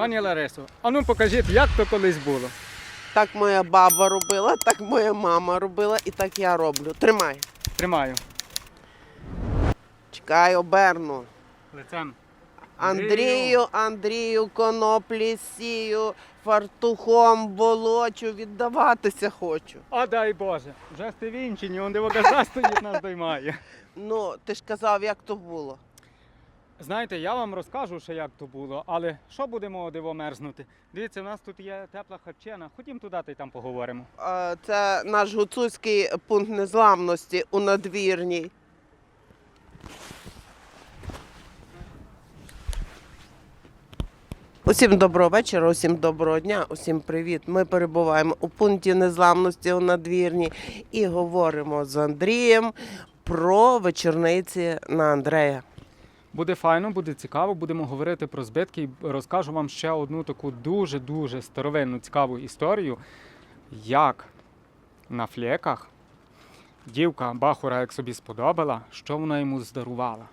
Пані Ларисо, а ну покажіть, як то колись було. Так моя баба робила, так моя мама робила і так я роблю. Тримай. Тримаю. Чекай, оберну. Лицем. Андрію, Андрію, коноплі сію, фартухом волочу, віддаватися хочу. А дай Боже, вже сте вінчені, он де стоїть, нас доймає. Ну, ти ж казав, як то було. Знаєте, я вам розкажу, що як то було, але що будемо диво мерзнути? Дивіться, у нас тут є тепла харчена. Ходім туди та й там поговоримо. Це наш гуцульський пункт незламності у надвірній. Усім доброго вечора, усім доброго дня, усім привіт. Ми перебуваємо у пункті незламності у надвірні і говоримо з Андрієм про вечорниці на Андрея. Буде файно, буде цікаво, будемо говорити про збитки і розкажу вам ще одну таку дуже-дуже старовинну цікаву історію, як на флеках дівка Бахура, як собі сподобала, що вона йому здарувала.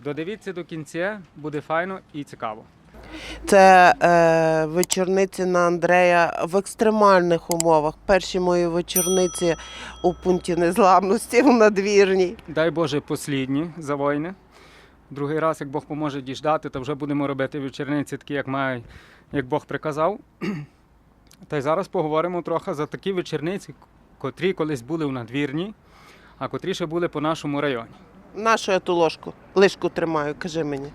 Додивіться до кінця, буде файно і цікаво. Це е, вечорниці на Андрея в екстремальних умовах. Перші мої вечорниці у пункті незламності у надвірній. Дай Боже, послідні за війни. Другий раз, як Бог поможе діждати, то вже будемо робити вечорниці такі, як має, як Бог приказав. Та й зараз поговоримо трохи за такі вечорниці, котрі колись були в надвірні, а котрі ще були по нашому районі. Нашу я ту ложку, лишку тримаю, кажи мені.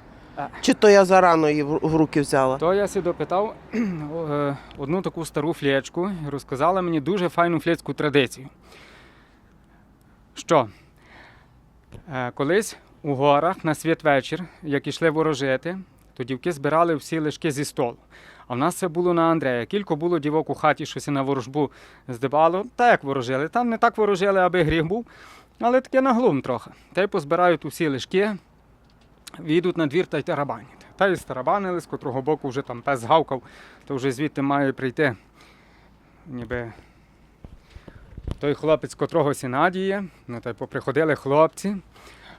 Чи то я зарано її в руки взяла? То я сі допитав е, одну таку стару флєчку і розказала мені дуже файну флєцьку традицію. Що е, колись у горах на святвечір, як ішли ворожити, то дівки збирали всі лишки зі столу. А в нас це було на Андрея. Кілько було дівок у хаті, щось на ворожбу здибало. Та як ворожили. Там не так ворожили, аби гріх був, але таке наглум трохи. Та й позбирають усі лишки, війдуть на двір та й тарабанять. Та й старабанили, з котрого боку вже там пес гавкав, то вже звідти має прийти. Ніби той хлопець, котрого сінадіє, ну та й поприходили хлопці.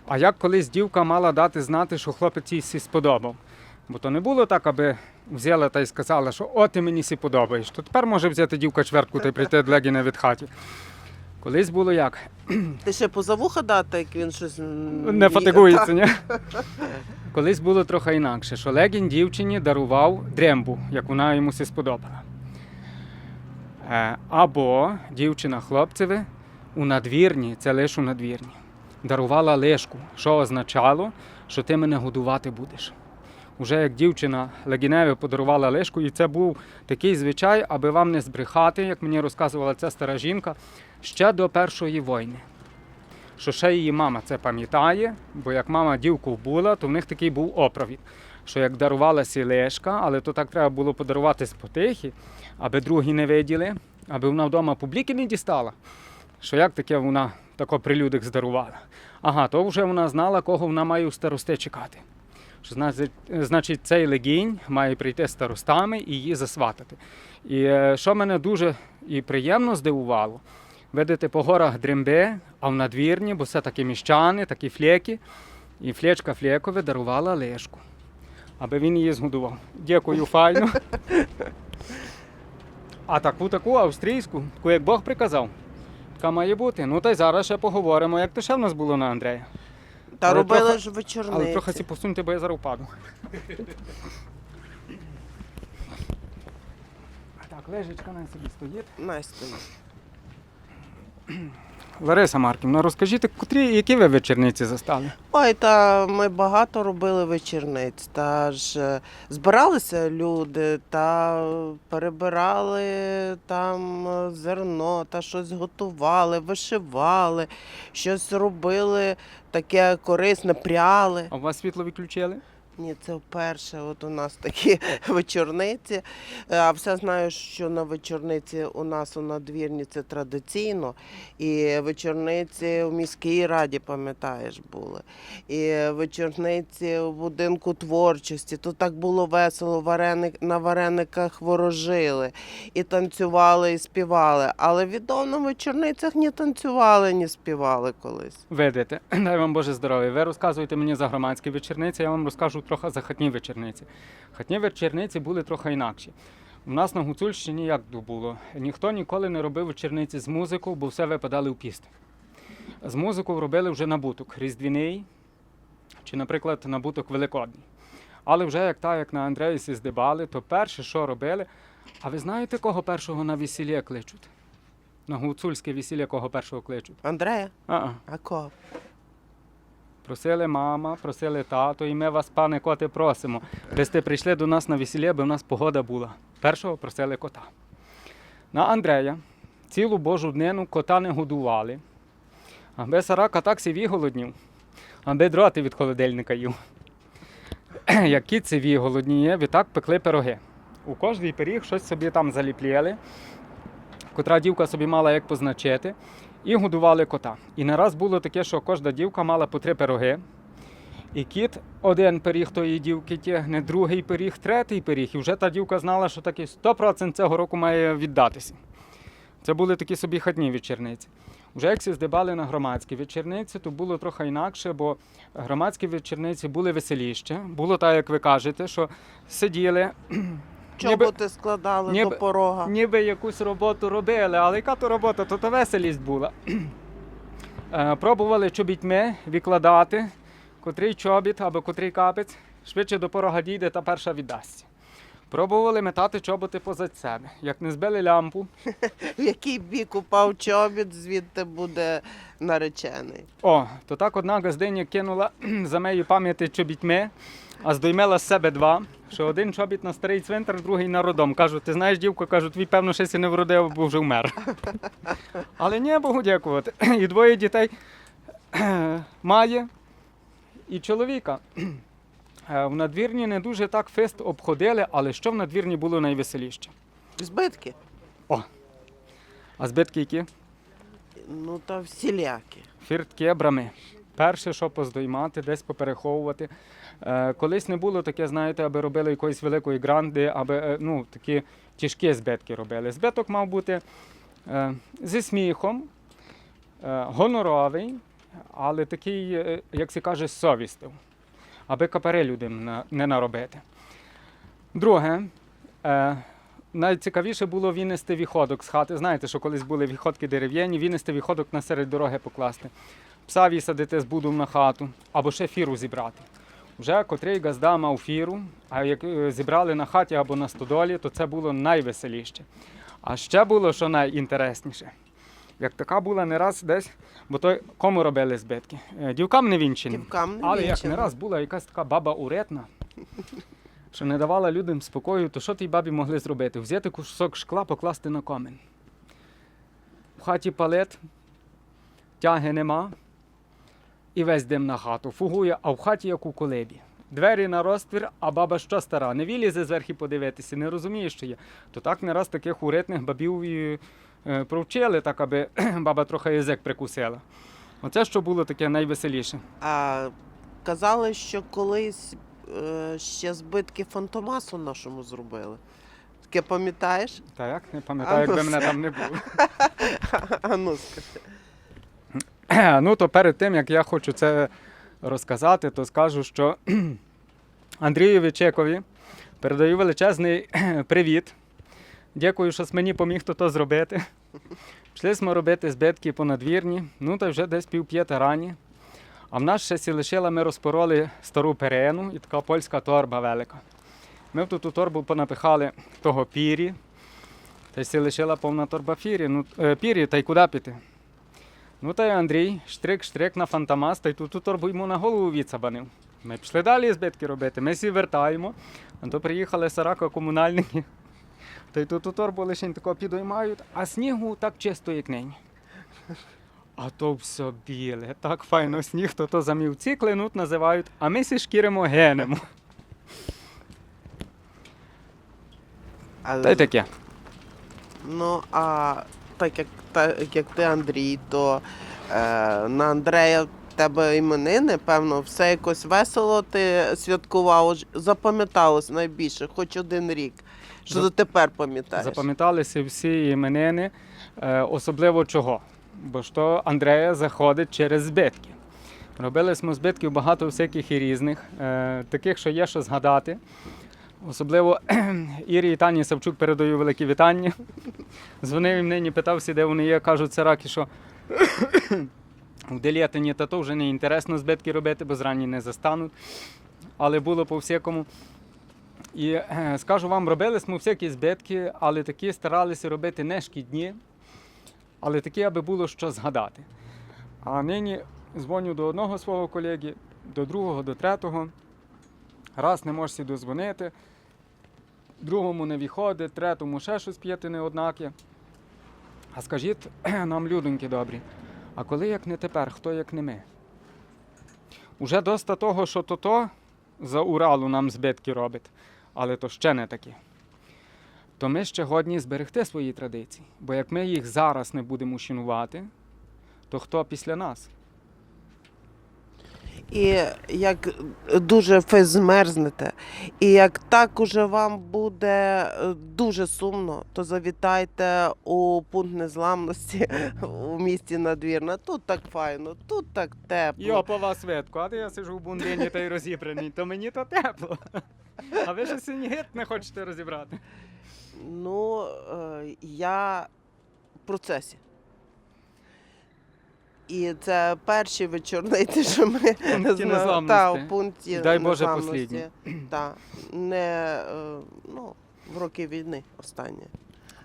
А як колись дівка мала дати знати, що хлопець їй сподобав? Бо то не було так, аби взяла та й сказала, що о, ти мені сі подобаєш. То тепер може взяти дівка чвертку та й прийти до Легіна від хаті. Колись було як? Ти ще поза вуха дати, як він щось Не фатигується, ні? Колись було трохи інакше, що Легін дівчині дарував дрембу, як вона йому се сподобала. Е, Або дівчина хлопцеві у надвірні, це лише у надвірні, дарувала лишку, що означало, що ти мене годувати будеш. Уже як дівчина Легіневі подарувала лишку, і це був такий звичай, аби вам не збрехати, як мені розказувала ця стара жінка, ще до Першої війни що ще її мама це пам'ятає, бо як мама дівку була, то в них такий був опровід, що як дарувала сілешка, але то так треба було подарувати з потихи, аби другі не виділи, аби вона вдома публіки не дістала. Що як таке вона тако при людях здарувала. Ага, то вже вона знала, кого вона має у старости чекати. Що значить, значить, цей легінь має прийти старостами і її засватати. І е, що мене дуже і приємно здивувало, видите по горах дремби, а в надвірні, бо все такі міщани, такі флеки. І флечка флекове дарувала лешку, аби він її згодував. Дякую, файно. А таку таку австрійську, таку як Бог приказав. Така має бути. Ну та й зараз ще поговоримо, як то ще в нас було на Андрея. Та Але робили трохи- ж вечорниці. Але трохи ці посуньте, бо я зараз впаду. Так, лежечка на собі стоїть. Настя. Лариса Марківна, розкажіть, котрі, які ви вечірниці застали? Ой, та ми багато робили вечірниць. Та ж е, збиралися люди, та перебирали там е, зерно, та щось готували, вишивали, щось робили таке корисне, пряли. А у вас світло відключили? Ні, це вперше. От у нас такі вечорниці. Е, А все знаю, що на вечорниці у нас у надвірні це традиційно. І вечорниці у міській раді, пам'ятаєш, були. І вечорниці у будинку творчості. Тут так було весело, вареник, на варениках ворожили. І танцювали, і співали. Але відомо на вечорницях ні танцювали, ні співали колись. Видите, дай вам Боже здоров'я. Ви розказуєте мені за громадські вечірниці, я вам розкажу трохи за хатні вечорниці. Хатні вечорниці були трохи інакші. У нас на Гуцульщині як було? Ніхто ніколи не робив вечорниці з музикою, бо все випадали в піст. З музикою робили вже набуток різдвяний чи, наприклад, набуток великодній. Але вже як та, як на Андреїсі здибали, то перше, що робили. А ви знаєте, кого першого на весілля кличуть? На гуцульське весілля кого першого кличуть? Андрея, А-а. а кого? Просили мама, просили тато, і ми вас, пане коте, просимо. Ви сте прийшли до нас на весілля, бо в нас погода була. Першого просили кота. На Андрея цілу божу днину кота не годували. Аби сарака так сіві голоднів, аби дроти від холодильника їв. Як кіт сиві голодніє, відтак пекли пироги. У кожний пиріг щось собі там заліпляли, котра дівка собі мала як позначити і годували кота. І не раз було таке, що кожна дівка мала по три пироги. І кіт один пиріг тої дівки тягне, другий пиріг, третій пиріг. І вже та дівка знала, що таки 100% цього року має віддатися. Це були такі собі хатні вечірниці. Вже як всі здибали на громадські вечірниці, то було трохи інакше, бо громадські вечірниці були веселіще. Було так, як ви кажете, що сиділи, Чоботи складали ніби- до порога. ніби якусь роботу робили, але яка то робота, то то веселість була. Е, Пробували чобітьми викладати, котрий чобіт або котрий капець швидше до порога дійде та перша віддасться. Пробували метати чоботи позад себе. Як не збили лямпу, В який бік упав чобіт, звідти буде наречений. о, то так одна газдиня кинула за моєю пам'яті чобітьми, а здоймела з себе два. Що один чобіт на старий цвинтар, другий на родом. Кажу, ти знаєш, дівко, кажу, твій певно щось і не вродив, бо вже вмер. Але ні, Богу дякувати. І двоє дітей має і чоловіка. Е, В надвірні не дуже так фест обходили, але що в надвірні було найвеселіше? Збитки? А збитки які? Ну та всілякі. Фіртки, брами. Перше, що поздоймати, десь попереховувати. Е, колись не було таке, знаєте, аби робили якоїсь великої гранди, аби е, ну, такі тяжкі збитки робили. Збиток мав бути е, зі сміхом, е, гоноровий, але такий, е, як се каже, з совістю, аби капари людям не наробити. Друге, е, найцікавіше було винести віходок з хати. Знаєте, що колись були віходки дерев'яні, винести віходок на серед дороги покласти, пса висадити з будом на хату, або ще фіру зібрати. Вже котрий газда мав фіру, а як е, зібрали на хаті або на стодолі, то це було найвеселіше. А ще було, що найінтересніше. Як така була не раз десь, бо той кому робили збитки? Е, Дівкам не вінченим. Дівкам не Але як не раз була якась така баба уретна, що не давала людям спокою, то що тій бабі могли зробити? Взяти кусок шкла, покласти на камінь. В хаті палет, тяги нема, і весь дим на хату. Фугує, а в хаті як у колебі. Двері на розтвір, а баба що стара, не вилізе зверху подивитися, не розуміє, що є. То так не раз таких уритних бабів і е, провчили, так аби баба трохи язик прикусила. Оце що було таке найвеселіше. А казали, що колись е, ще збитки фантомасу нашому зробили. Таке пам'ятаєш? Та як не пам'ятаю, якби мене там не було. А ну скажи. Ну, то перед тим, як я хочу це розказати, то скажу, що Андрію Вичекові передаю величезний привіт. Дякую, що мені поміг то, зробити. Пішли ми робити збитки по надвірні, ну та вже десь пів п'ята рані. А в нас ще сі лишила, ми розпороли стару перену і така польська торба велика. Ми в ту, торбу понапихали того пірі, та й сі лишила повна торба фірі, ну, е, пірі, та й куди піти? Ну та й Андрій, штрик-штрик на фантомас, та й ту, ту торбу йому на голову відсабанив. Ми пішли далі збитки робити, ми всі вертаємо, а то приїхали сарака комунальники. Та й ту, ту торбу лише тако підіймають, а снігу так чисто, як нині. А то все біле, так файно сніг, то то замівці клинут називають, а ми сі шкіримо генемо. А, Та й таке. Ну, а так як, так як ти Андрій, то е, на Андрея в тебе іменини, певно, все якось весело ти святкував. Запам'яталось найбільше, хоч один рік. Що Зап- дотепер пам'ятаєш? Запам'яталися всі іменини, е, особливо чого? Бо що Андрея заходить через збитки. Робили ми збитків багато всяких і різних, е, таких, що є що згадати. Особливо Ірі і Тані Савчук передаю великі вітання. Дзвонив їм нині, питався, де вони є. Кажуть, це раки, що в Делєтині та то вже не інтересно збитки робити, бо зрані не застануть. Але було по всякому. І скажу вам, робили ми всякі збитки, але такі старалися робити не шкідні, але такі, аби було що згадати. А нині дзвоню до одного свого колеги, до другого, до третього. Раз не можеш сі дозвонити, другому не виходить, третьому ще щось п'єти неоднаке. А скажіть нам, людоньки добрі, а коли як не тепер, хто як не ми? Уже доста того, що то-то за Уралу нам збитки робить, але то ще не таке. То ми ще годні зберегти свої традиції, бо як ми їх зараз не будемо шанувати, то хто після нас? І як дуже ви змерзнете, і як так уже вам буде е, дуже сумно, то завітайте у пункт незламності у місті Надвірна. Тут так файно, тут так тепло. Йо, по вас видко, а де я сижу в бундині та й розібраний, то мені то тепло. А ви ж синігит не хочете розібрати. Ну, е, я в процесі. І це перші вечорниці, що ми пункті зна- незламності. Та, у пункті Дай Боже, послідні. Та, не е, ну, в роки війни останні.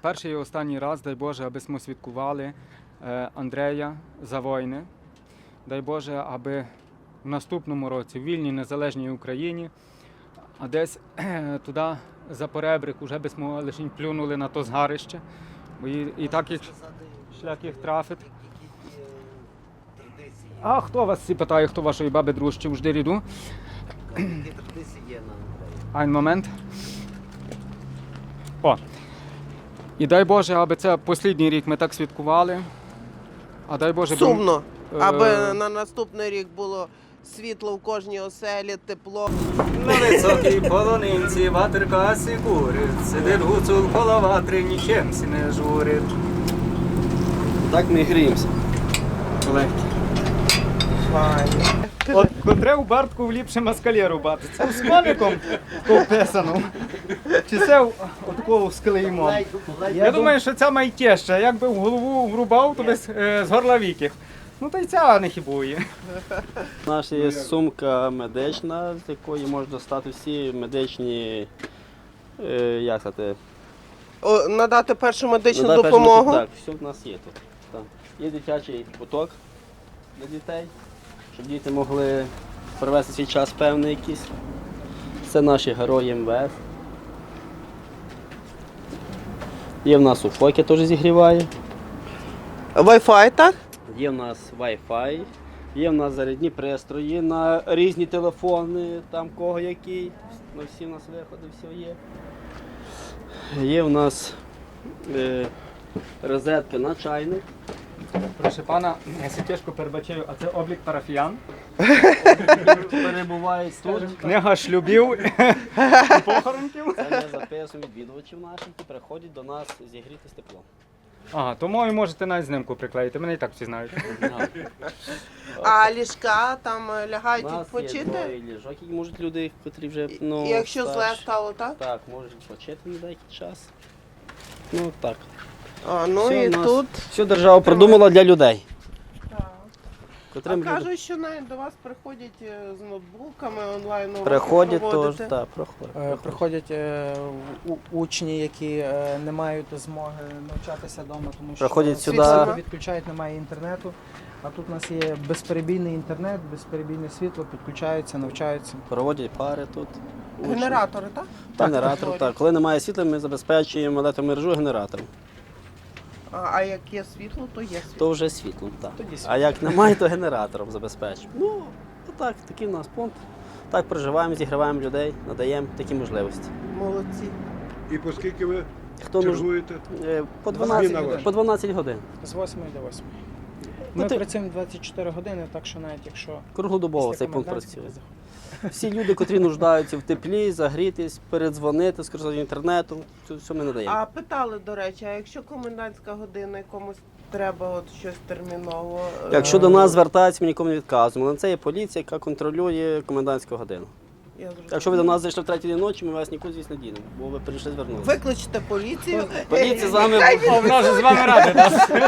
Перший і останній раз, дай Боже, аби ми святкували е, Андрея за війни. Дай Боже, аби в наступному році в вільній незалежній Україні, а десь е, туди за поребрик уже би ми лише плюнули на то згарище. Бо і, і так їх шлях їх трафить. А хто вас всі питає, хто вашої баби дружче в ждиріду? Які традиції є на Україні? Айн момент. О. І дай Боже, аби це останній рік ми так святкували. А дай Боже, Сумно, е, аби на наступний рік було світло в кожній оселі, тепло. На високій полонинці ватерка сікурить, сидить гуцул коло ватри, нічим сі не журить. Так ми і гріємося. От котре у Бартку вліпше москалі рубати. Це з коником ковписану. Чи це в- отакого з клеймом? Я думаю, що ця майтєща. Якби в голову врубав, то би з, е, з горловіких. Ну та й ця не хібує. У нас є сумка медична, з якої можна достати всі медичні, е, як сказати, О, надати першу медичну надати допомогу. Так, все в нас є тут. Так. Є дитячий поток для дітей, щоб діти могли провести свій час певний якийсь. Це наші герої МВС. Є в нас яке теж зігріває. Wi-Fi, так? Є в нас Wi-Fi, є в нас зарядні пристрої на різні телефони, там кого який. На всі в нас виходи, все є. Є в нас е, розетка на чайник. Прошу пана, я си тяжко перебачаю, а це облік парафіян. Перебувають тут. Книга шлюбів і похоронків. Це ми записуємо відвідувачів наших, які приходять до нас зігріти з теплом. Ага, тому і можете навіть знимку приклеїти, мене і так всі знають. А ліжка там е, У лягають нас є відпочити. двоє ліжок, які можуть люди, котрі вже ну, і якщо зле старші. стало, так? Так, можуть відпочити на деякий час. Ну так. А, ну Все і у нас- тут. Всю держава придумала для людей. Так. А Котрим люди кажуть, що навіть до вас приходять е, з ноутбуками онлайн уроки приходять теж, проводити. так. Е, проходять. Приходять е, у- учні, які е, не мають змоги навчатися вдома, тому що Приходять сюди. відключають, немає інтернету. А тут у нас є безперебійний інтернет, безперебійне світло, підключаються, навчаються. Проводять пари тут. учні. Генератори, так? Генератор, так. Коли немає світла, ми забезпечуємо електромережу генератором. А, як є світло, то є світло. То вже світлом, так. Тоді А як немає, то генератором забезпечуємо. Ну, так, такий в нас пункт. Так проживаємо, зігріваємо людей, надаємо такі можливості. Молодці. І по скільки ви Хто чергуєте? Е, по, Зміна 12, годин. по 12 годин. З 8 до 8. Ну, Ми ти- працюємо 24 години, так що навіть якщо Круглодобово після цей пункт комендантської працює. заходимо. Всі люди, котрі нуждаються в теплі, загрітись, передзвонити, скористатися інтернетом, це все ми надаємо. А питали, до речі, а якщо комендантська година якомусь треба от щось терміново. е, Якщо до нас звертаються, ми нікому не відказуємо. На це є поліція, яка контролює комендантську годину. я зрозуміла. Якщо ви до нас зайшли в третій день ночі, ми вас нікуди звісно дінемо, бо ви прийшли звернутися. Викличте поліцію. Поліція з вами О, в нас з вами ради.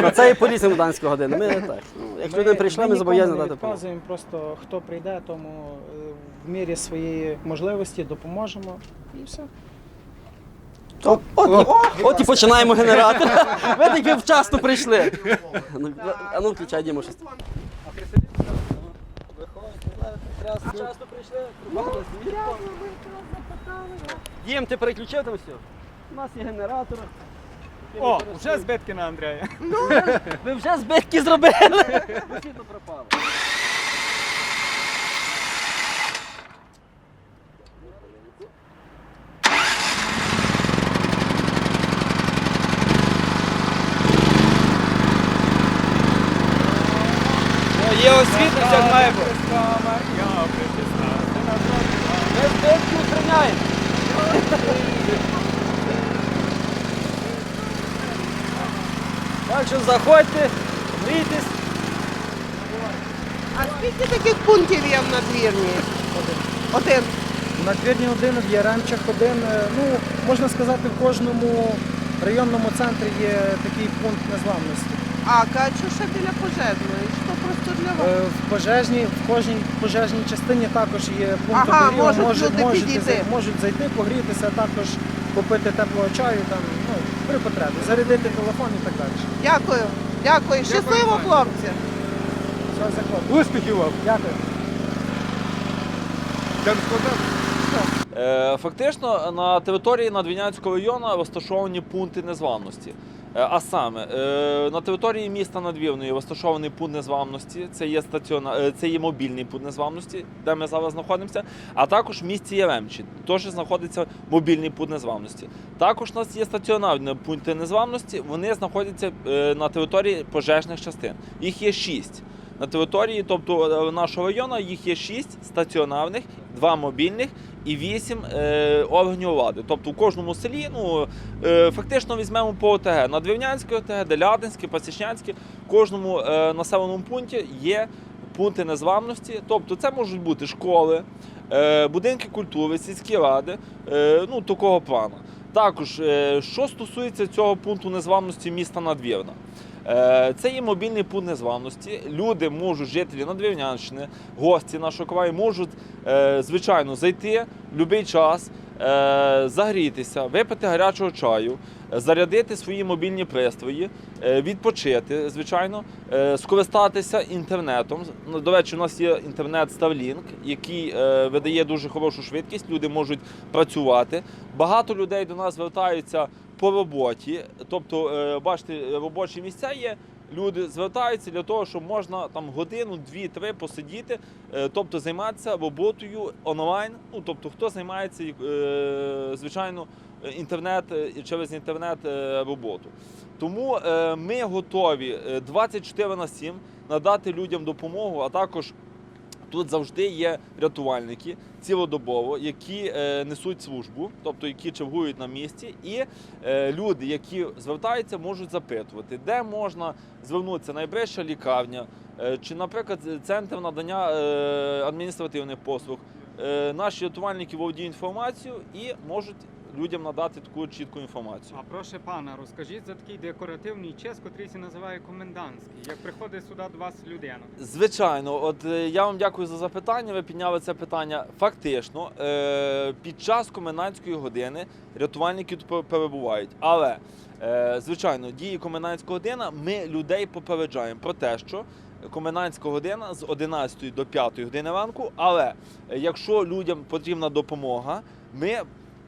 Ну, це є поліція комендантської години. Ми так. Ну, якщо людина прийшла, ми нікому зобов'язані не дати відказуємо, просто хто прийде, тому е, в мірі своєї можливості допоможемо і все. От, от, і- от і починаємо генератор. Ви таки вчасно прийшли. Ну, А ну включай Діму щось. Вчасно прийшли. Дім, ти переключив там все? У нас є генератор. О, вже збитки на Андрея. Ви вже збитки зробили. Світло пропало. Є освітлення, як має бути. Ми збитки устраняємо. Так що заходьте, грійтесь. А скільки таких пунктів є в надвірні? Один. На Твірні один, в Яремчах один. Е, Ну, можна сказати, в кожному районному центрі є такий пункт незламності. А кажуть, що ще біля пожежної. Що просто для вас? Е, В пожежній, в кожній пожежній частині також є пункт Ага, обігріву. можуть люди можете підійти. зай- можуть зайти, погрітися, також попити теплого чаю, там, при потребі, зарядити телефон і так далі. Дякую. Дякую. Щасливо, хлопці. Все, заходимо. Успіхів вам. Дякую. Е, Фактично на території Надвінянського району розташовані пункти незламності. Е, А саме е, на території міста Надвірної розташований пункт незламності. Це є стаціона... е, це є мобільний пункт незламності, де ми зараз знаходимося. А також в місті Яремчі теж знаходиться мобільний пункт незламності. Також у нас є стаціонарні пункти незламності. Вони знаходяться на території пожежних частин. Їх є шість. На території, тобто нашого району, їх є шість стаціонарних, два мобільних і вісім е, органів влади. Тобто у кожному селі, ну е, фактично візьмемо по ОТГ. На Надвірнянське ОТГ, Делятинське, Пасічнянське, в кожному е, населеному пункті є пункти незламності. Тобто це можуть бути школи, е, будинки культури, сільські ради, е, ну такого плану. Також, е, що стосується цього пункту незламності міста Надвірна. Е, Це є мобільний пункт незламності. Люди можуть, жителі Надвірнянщини, гості нашого краю, можуть е, звичайно зайти в будь-який час, загрітися, випити гарячого чаю, е, зарядити свої мобільні пристрої, е, відпочити, звичайно, е, скористатися інтернетом. Ну, До речі, у нас є інтернет Starlink, який е, видає дуже хорошу швидкість. Люди можуть працювати. Багато людей до нас звертаються по роботі. Тобто, е, бачите, робочі місця є. Люди звертаються для того, щоб можна там годину, дві-три посидіти, е, тобто займатися роботою онлайн. Ну тобто, хто займається е, звичайно інтернет е, через інтернет роботу. Тому ми готові е, 24 на 7 надати людям допомогу, а також Тут завжди є рятувальники цілодобово, які е, несуть службу, тобто які чергують на місці, і е, люди, які звертаються, можуть запитувати, де можна звернутися найближча лікарня, е, чи, наприклад, центр надання е, адміністративних послуг. Е, наші рятувальники володіють інформацією і можуть людям надати таку чітку інформацію. А прошу пана, розкажіть за такий декоративний час, котрий се називає комендантський. Як приходить сюди до вас людина? Звичайно, от е, я вам дякую за запитання. Ви підняли це питання. Фактично, е, під час комендантської години рятувальники тут пе- перебувають. Але, е, звичайно, дії комендантської години ми людей попереджаємо про те, що комендантська година з 11 до 5 години ранку. Але якщо людям потрібна допомога, ми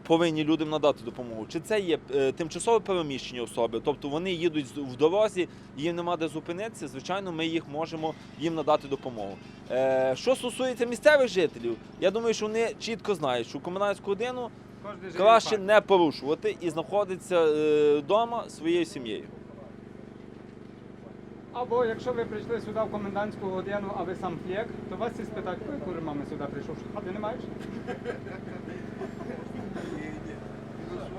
повинні людям надати допомогу. Чи це є е, тимчасово переміщені особи, тобто вони їдуть в дорозі, їм нема де зупинитися. Звичайно, ми їх можемо їм надати допомогу. Е, що стосується місцевих жителів, я думаю, що вони чітко знають, що комунальську годину краще не порушувати і знаходитися вдома своєю сім'єю. Або якщо ви прийшли сюди в комендантську годину, а ви сам флєк, то вас і спитають, коли кури мами сюди прийшов, що хати не маєш?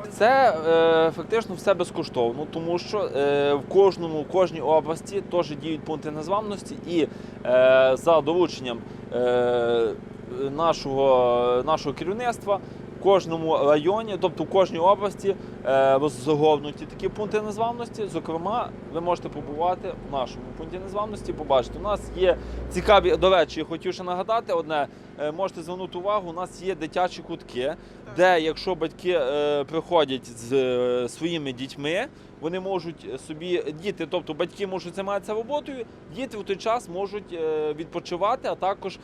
Це е, фактично все безкоштовно, тому що е, в кожному, в кожній області теж діють пункти незламності, і е, за дорученням е, нашого, нашого керівництва в кожному районі, тобто в кожній області, е, розгорнуті такі пункти незламності. Зокрема, ви можете побувати в нашому пункті незламності. Побачите, у нас є цікаві, до речі, хотів ще нагадати одне. е, Можете звернути увагу, у нас є дитячі кутки, де якщо батьки е, приходять з е, своїми дітьми, вони можуть собі діти, тобто батьки можуть займатися роботою, діти в той час можуть е, відпочивати, а також,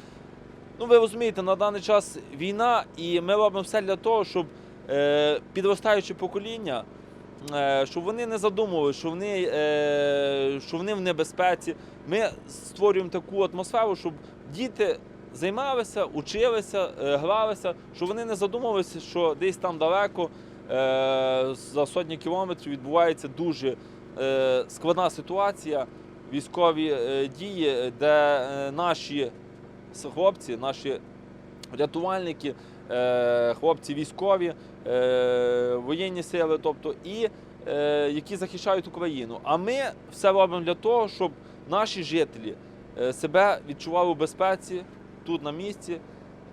ну ви розумієте, на даний час війна, і ми робимо все для того, щоб е, підростаюче покоління. е, Щоб вони не задумували, що вони, е, що вони в небезпеці. Ми створюємо таку атмосферу, щоб діти займалися, училися, е, гралися, щоб вони не задумувалися, що десь там далеко е, за сотні кілометрів відбувається дуже е, складна ситуація, військові е, дії, де е, наші хлопці, наші рятувальники, е, хлопці військові, е, воєнні сили, тобто і е, які захищають Україну. А ми все робимо для того, щоб наші жителі себе відчували в безпеці тут на місці,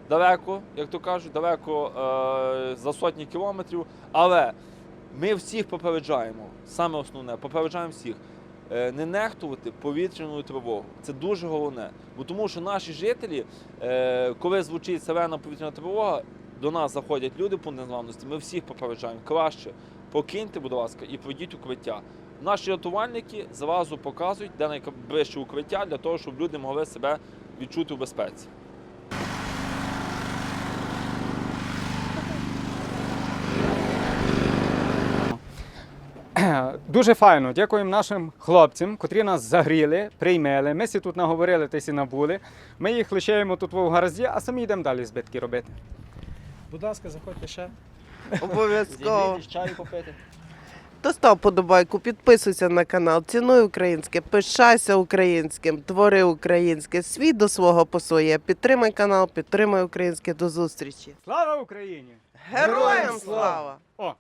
далеко, як то кажуть, далеко за сотні кілометрів. Але ми всіх попереджаємо, саме основне, попереджаємо всіх. Е, Не нехтувати повітряною тривогою. Це дуже головне. Бо тому що наші жителі, е, коли звучить сирена повітряна тривога, до нас заходять люди по незламності, ми всіх попереджаємо. Краще покиньте, будь ласка, і пройдіть укриття. Наші рятувальники зразу показують, де найближче укриття для того, щоб люди могли себе відчути в безпеці. Дуже файно. Дякуємо нашим хлопцям, котрі нас загріли, приймели. Ми всі тут наговорили, ти сі набули. Ми їх лишаємо тут в гаразді, а самі йдемо далі збитки робити. Будь ласка, заходьте ще. Обов'язково. Чаю попити. То став подобайку, підписуйся на канал, цінуй українське, пишайся українським, твори українське, свій до свого по своє. Підтримай канал, підтримай українське. До зустрічі. Слава Україні! Героям слава! О,